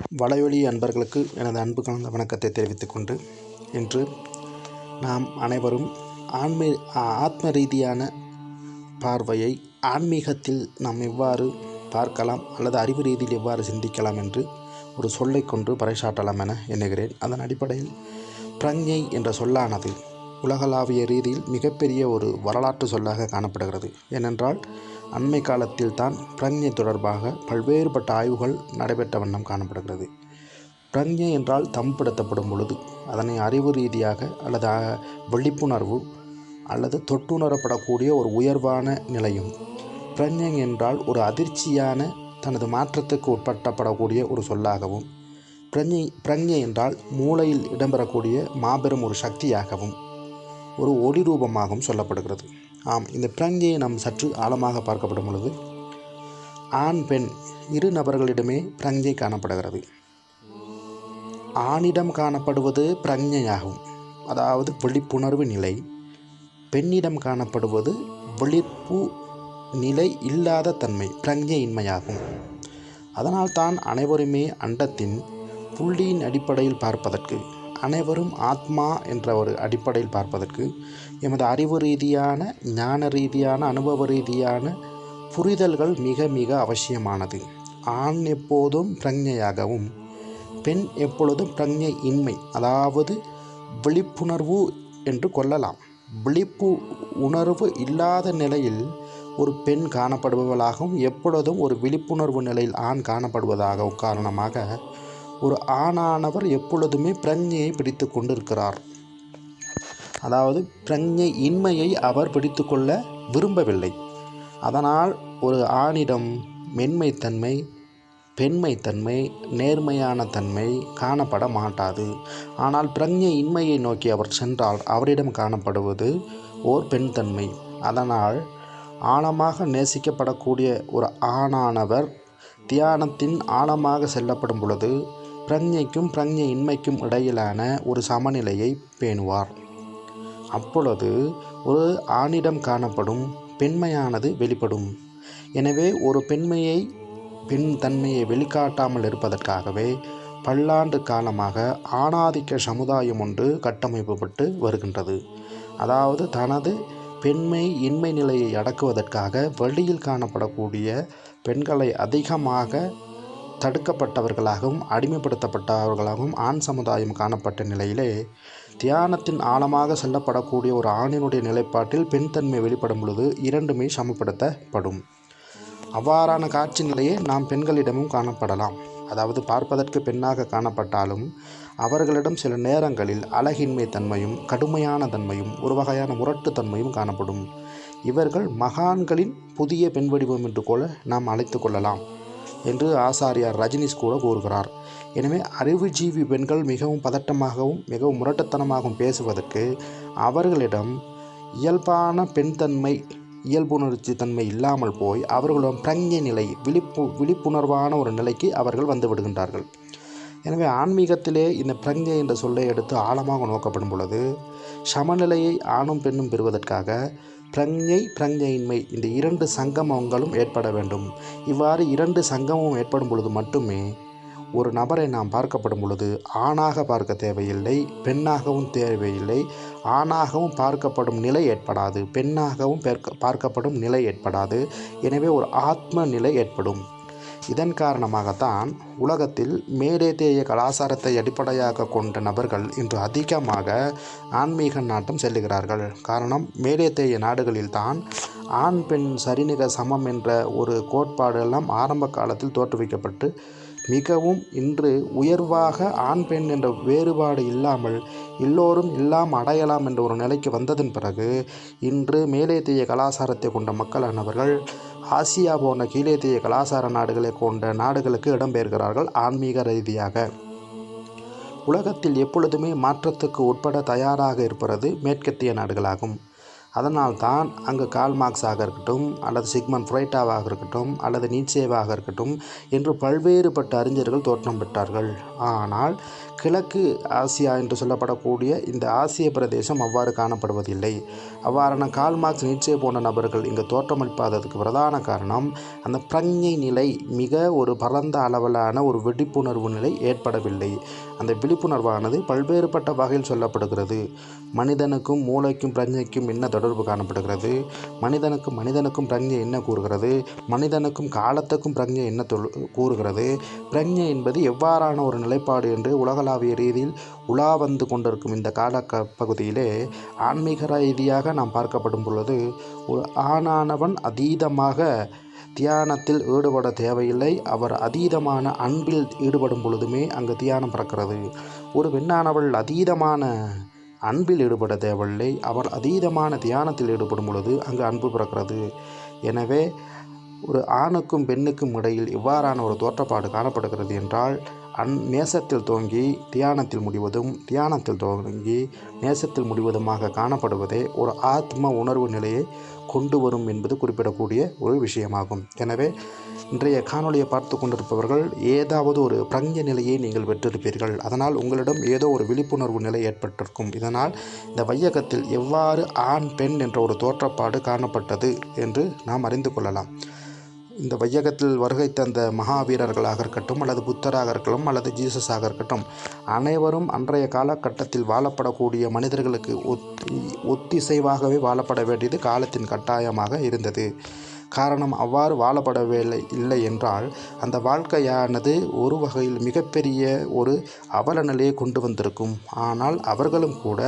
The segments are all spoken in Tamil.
வலையொலி அன்பர்களுக்கு எனது அன்பு கலந்த வணக்கத்தை தெரிவித்துக் கொண்டு இன்று நாம் அனைவரும் ஆன்மீ ஆத்ம ரீதியான பார்வையை ஆன்மீகத்தில் நாம் எவ்வாறு பார்க்கலாம் அல்லது அறிவு ரீதியில் எவ்வாறு சிந்திக்கலாம் என்று ஒரு சொல்லை கொண்டு பறைசாட்டலாம் என எண்ணுகிறேன். அதன் அடிப்படையில் பிரஞ்ஞை என்ற சொல்லானது உலகளாவிய ரீதியில் மிகப்பெரிய ஒரு வரலாற்று சொல்லாக காணப்படுகிறது. ஏனென்றால் அண்மை காலத்தில் தான் பிரஞ்ஞை தொடர்பாக பல்வேறுபட்ட ஆய்வுகள் நடைபெற்ற வண்ணம் காணப்படுகிறது. பிரஞ்ஞை என்றால் தம்படுத்தப்படும் பொழுது அதனை அறிவு ரீதியாக அல்லது விழிப்புணர்வு அல்லது தொட்டுணரப்படக்கூடிய ஒரு உயர்வான நிலையும். பிரஞ்ஞை என்றால் ஒரு அதிர்ச்சியான தனது மாற்றத்துக்கு உட்பட்டப்படக்கூடிய ஒரு சொல்லாகவும் பிரஞ்ஞை பிரஞ்ஞை என்றால் மூளையில் இடம்பெறக்கூடிய மாபெரும் ஒரு சக்தியாகவும் ஒரு ஒளி ரூபமாகவும் சொல்லப்படுகிறது. ஆம் இந்த பிரஞ்ஞையை நாம் சற்று ஆழமாக பார்க்கப்படும் பொழுது ஆண் பெண் இரு நபர்களிடமே பிரஞ்ஞை காணப்படுகிறது. ஆணிடம் காணப்படுவது பிரஞ்சையாகும் அதாவது விழிப்புணர்வு நிலை. பெண்ணிடம் காணப்படுவது விழிப்பு நிலை இல்லாத தன்மை பிரஞ்ஞையின்மையாகும் அதனால்தான் அனைவருமே அண்டத்தின் புள்ளியின் அடிப்படையில் பார்ப்பதற்கு அனைவரும் ஆத்மா என்ற ஒரு அடிப்படையில் பார்ப்பதற்கு எமது அறிவு ரீதியான ஞான ரீதியான அனுபவ ரீதியான புரிதல்கள் மிக மிக அவசியமானது. ஆண் எப்போதும் பிரஞ்ஞையாகவும் பெண் எப்பொழுதும் பிரஞ்ஞை இன்மை அதாவது விழிப்புணர்வு என்று கொள்ளலாம். விழிப்பு உணர்வு இல்லாத நிலையில் ஒரு பெண் காணப்படுபவளாகவும் எப்பொழுதும் ஒரு விழிப்புணர்வு நிலையில் ஆண் காணப்படுவதாகவும் காரணமாக ஒரு ஆணானவர் எப்பொழுதுமே பிரஜையை பிடித்து கொண்டிருக்கிறார். அதாவது பிரஞ்ஞை இன்மையை அவர் பிடித்து கொள்ள விரும்பவில்லை. அதனால் ஒரு ஆணிடம் மென்மைத்தன்மை பெண்மைத்தன்மை நேர்மையான தன்மை காணப்பட மாட்டாது. ஆனால் பிரஞ்ஞை இன்மையை நோக்கி அவர் சென்றால் அவரிடம் காணப்படுவது ஓர் பெண் தன்மை அதனால் ஆழமாக நேசிக்கப்படக்கூடிய ஒரு ஆணானவர் தியானத்தின் ஆழமாக செல்லப்படும் பொழுது பிரஞ்ஞைக்கும் பிரஞ்ஞை இன்மைக்கும் இடையிலான ஒரு சமநிலையை பேணுவார். அப்பொழுது ஒரு ஆணிடம் காணப்படும் பெண்மையானது வெளிப்படும். எனவே ஒரு பெண்மையை பெண் தன்மையை வெளிக்காட்டாமல் இருப்பதற்காகவே பல்லாண்டு காலமாக ஆணாதிக்க சமுதாயம் ஒன்று கட்டமைக்கப்பட்டு வருகின்றது. அதாவது தனது பெண்மை இன்மை நிலையை அடக்குவதற்காக வெளியில் காணப்படக்கூடிய பெண்களை அதிகமாக தடுக்கப்பட்டவர்களாகவும் அடிமைப்படுத்தப்பட்டவர்களாகவும் ஆண் சமுதாயம் காணப்பட்ட நிலையிலே தியானத்தின் ஆழமாக செல்லப்படக்கூடிய ஒரு ஆணினுடைய நிலைப்பாட்டில் பெண் தன்மை வெளிப்படும் பொழுது இரண்டுமே சமப்படுத்தப்படும். அவ்வாறான காட்சி நிலையே நாம் பெண்களிடமும் காணப்படலாம். அதாவது பார்ப்பதற்கு பெண்ணாக காணப்பட்டாலும் அவர்களிடம் சில நேரங்களில் அழகின்மை தன்மையும் கடுமையான தன்மையும் ஒரு வகையான முரட்டுத்தன்மையும் காணப்படும். இவர்கள் மகான்களின் புதிய பெண் வடிவம் என்று கூட நாம் அழைத்து கொள்ளலாம். என்று ஆசாரியார் ரஜினிஷ் கூட கூறுகிறார். எனவே அறிவுஜீவி பெண்கள் மிகவும் பதட்டமாகவும் மிகவும் முரட்டத்தனமாகவும் பேசுவதற்கு அவர்களிடம் இயல்பான பெண்தன்மை இயல்புணர்ச்சி தன்மை இல்லாமல் போய் அவர்களிடம் பிரஞ்ஞை நிலை விழிப்பு விழிப்புணர்வான ஒரு நிலைக்கு அவர்கள் வந்து விடுகின்றார்கள். எனவே ஆன்மீகத்திலே இந்த பிரஞ்ஞை என்ற சொல்லை எடுத்து ஆழமாக நோக்கப்படும் பொழுது சமநிலையை ஆணும் பெண்ணும் பெறுவதற்காக பிரஞ்ஞை பிரஞ்ஞையின்மை இந்த இரண்டு சங்கமங்களும் ஏற்பட வேண்டும். இவ்வாறு இரண்டு சங்கமும் ஏற்படும் பொழுது மட்டுமே ஒரு நபரை நாம் பார்க்கப்படும் பொழுது ஆணாக பார்க்க தேவையில்லை பெண்ணாகவும் தேவையில்லை. ஆணாகவும் பார்க்கப்படும் நிலை ஏற்படாது பெண்ணாகவும் பார்க்கப்படும் நிலை ஏற்படாது. எனவே ஒரு ஆத்ம நிலை ஏற்படும். இதன் காரணமாகத்தான் உலகத்தில் மேடேதேய கலாச்சாரத்தை அடிப்படையாக கொண்ட நபர்கள் இன்று அதிகமாக ஆன்மீக நாட்டம் செல்லுகிறார்கள். காரணம் மேடேதேய நாடுகளில்தான் ஆண் பெண் சரிநிக சமம் என்ற ஒரு கோட்பாடு எல்லாம் ஆரம்ப காலத்தில் தோற்றுவிக்கப்பட்டு மிகவும் இன்று உயர்வாக ஆண் பெண் என்ற வேறுபாடு இல்லாமல் எல்லோரும் எல்லாம் அடையலாம் என்ற ஒரு நிலைக்கு வந்ததன் பிறகு இன்று மேலேத்திய கலாச்சாரத்தை கொண்ட மக்களானவர்கள் ஆசியா போன்ற கீழேத்திய கலாச்சார நாடுகளை கொண்ட நாடுகளுக்கு இடம்பெயர்கிறார்கள் ஆன்மீக ரீதியாக. உலகத்தில் எப்பொழுதுமே மாற்றத்துக்கு உட்பட தயாராக இருப்பது மேற்கத்திய நாடுகளாகும். அதனால்தான் அங்கு கால் மார்க்ஸாக இருக்கட்டும் அல்லது சிக்மன் ஃப்ரைட்டாவாக இருக்கட்டும் அல்லது நீட்சேவாக இருக்கட்டும் என்று பல்வேறுபட்ட அறிஞர்கள் தோற்றம் பெற்றார்கள். ஆனால் கிழக்கு ஆசியா என்று சொல்லப்படக்கூடிய இந்த ஆசிய பிரதேசம் அவ்வாறு காணப்படுவதில்லை. அவ்வாறான கால்மார்க்ஸ் நீட்சே போன்ற நபர்கள் இங்கு தோற்றமளிப்பாததுக்கு பிரதான காரணம் அந்த பிரஞ்ஞை நிலை மிக ஒரு பரந்த அளவிலான ஒரு விழிப்புணர்வு நிலை ஏற்படவில்லை. அந்த விழிப்புணர்வானது பல்வேறுபட்ட வகையில் சொல்லப்படுகிறது. மனிதனுக்கும் மூளைக்கும் பிரஞ்ஞைக்கும் என்ன தொடர்பு காணப்படுகிறது? மனிதனுக்கும் மனிதனுக்கும் பிரஞ்ஞை என்ன கூறுகிறது? மனிதனுக்கும் காலத்துக்கும் பிரஞ்சை என்ன கூறுகிறது? பிரஞ்ஞை என்பது எவ்வாறான ஒரு நிலைப்பாடு என்று உலகளாவிய ரீதியில் உலா வந்து கொண்டிருக்கும் இந்த கால பகுதியிலே ஆன்மீக ரீதியாக நாம் பார்க்கப்படும் பொழுது ஒரு ஆணானவன் அதீதமாக தியானத்தில் ஈடுபட தேவையில்லை. அவர் அதீதமான அன்பில் ஈடுபடும் பொழுதுமே அங்கு தியானம் பிறக்கிறது. ஒரு பெண்ணானவள் அதீதமான அன்பில் ஈடுபட தேவையில்லை. அவர் அதீதமான தியானத்தில் ஈடுபடும் பொழுது அங்கு அன்பு பிறக்கிறது. எனவே ஒரு ஆணுக்கும் பெண்ணுக்கும் இடையில் இவ்வாறான ஒரு தோற்றப்பாடு காணப்படுகிறது என்றால் அன் நேசத்தில் துவங்கி தியானத்தில் முடிவதும் தியானத்தில் துவங்கி நேசத்தில் முடிவதுமாக காணப்படுவதே ஒரு ஆத்ம உணர்வு நிலையை கொண்டு வரும் என்பது குறிப்பிடக்கூடிய ஒரு விஷயமாகும். எனவே இன்றைய காணொளியை பார்த்து கொண்டிருப்பவர்கள் ஏதாவது ஒரு பிரஞ்ச நிலையை நீங்கள் பெற்றிருப்பீர்கள். அதனால் உங்களிடம் ஏதோ ஒரு விழிப்புணர்வு நிலை ஏற்பட்டிருக்கும். இதனால் இந்த வையகத்தில் எவ்வாறு ஆண் பெண் என்ற ஒரு தோற்றப்பாடு காணப்பட்டது என்று நாம் அறிந்து கொள்ளலாம். இந்த வையகத்தில் வருகை தந்த மகாவீரர்களாக இருக்கட்டும் அல்லது புத்தராக இருக்கட்டும் அல்லது ஜீசஸாக இருக்கட்டும் அனைவரும் அன்றைய காலகட்டத்தில் வாழப்படக்கூடிய மனிதர்களுக்கு ஒத்தி ஒத்திசைவாகவே வாழப்பட வேண்டியது காலத்தின் கட்டாயமாக இருந்தது. காரணம் அவ்வாறு வாழப்படவில்லை இல்லை என்றால் அந்த வாழ்க்கையானது ஒரு வகையில் மிகப்பெரிய ஒரு அவல நிலையை கொண்டு வந்திருக்கும். ஆனால் அவர்களும் கூட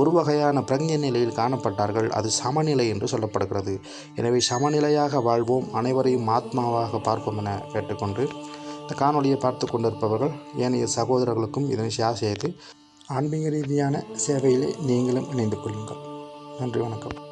ஒரு வகையான பிரஞ்ச நிலையில் காணப்பட்டார்கள். அது சமநிலை என்று சொல்லப்படுகிறது. எனவே சமநிலையாக வாழ்வோம் அனைவரையும் ஆத்மாவாக பார்ப்போம் என கேட்டுக்கொண்டு இந்த காணொலியை பார்த்து கொண்டிருப்பவர்கள் ஏனைய சகோதரர்களுக்கும் இதனை ஷேர் செய்து ஆன்மீக ரீதியான சேவையிலே நீங்களும் இணைந்து கொள்ளுங்கள். நன்றி வணக்கம்.